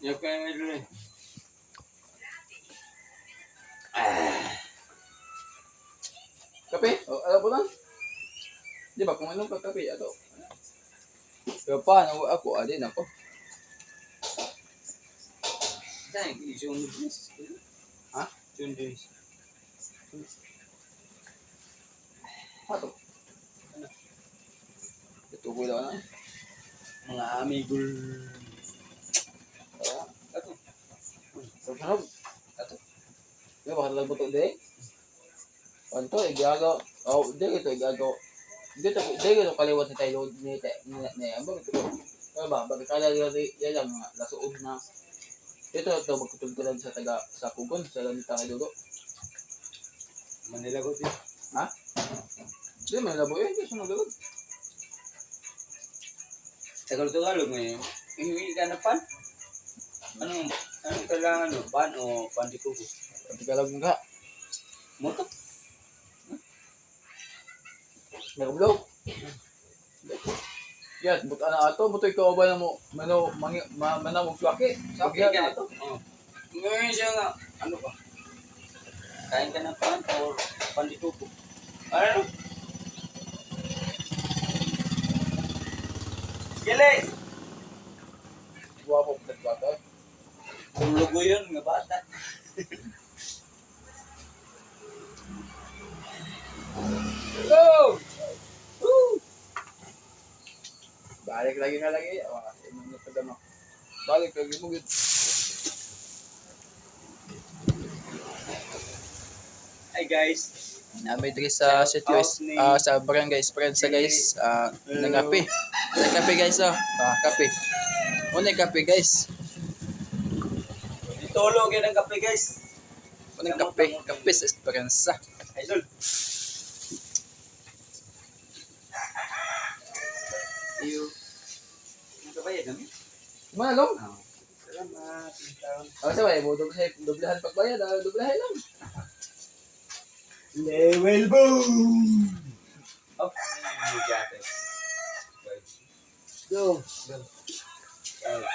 Yung kaya duli. Kape? O, alam lang? Di ba, kung anong kape, ato. Pero paano ako, adin ako. Saan yung sundris? Ha? Sundris. Ato. Ano? Ito ko lang na. Mga amigol. Tara. Ato. Susunod. Ato. Di ba, lang buto di? Kanto, igagaw. Oh, di ito, igagaw. Dito, di ito kaliwat ni tayo ni ni ni ni ambang ito. Ano ba? Bakit kala di yan lang lasuod na. Ito ito magkutulog ka lang sa taga sa kugon sa lanita kay dugo. Manila ko din. Ha? Di man labo eh, di sunod. Tagalog-tagalog ngayon. Hihingi ka na pan? Anong, anong kailangan mo? Pan o pandikubo? Pati ka lang nga. Moto? Nagblog. Yan, but ana ato, butoy ka ba na mo mano mangi ma, manamog swaki. Sa Okay, akin ka. ato. Oh. Ngayon siya nga, ano ba? Kain ka ng pan o pandikubo? Ano? Gilay! Guwapo bata. Kung lugo yun, nga bata. Go! Woo! Balik lagi nga lagi. Awa, imong nagpadama. Balik lagi mo gid. Hi guys. Namin diri sa ni- ah, sa barangay Esperanza guys. Ah, nangapi. Nagkape guys oh. Ah, kape. Unay kape guys. Itulog yan ang kape guys. Unay kape, kape sa Esperanza. Idol. Iyo. Nakabayad kami? Manalong. Salamat. Ikaw. Ah, sabay mo doblehan doblehan pagbayad, ah, doblehan lang. Level boom! Oh, you got it. Go. Go.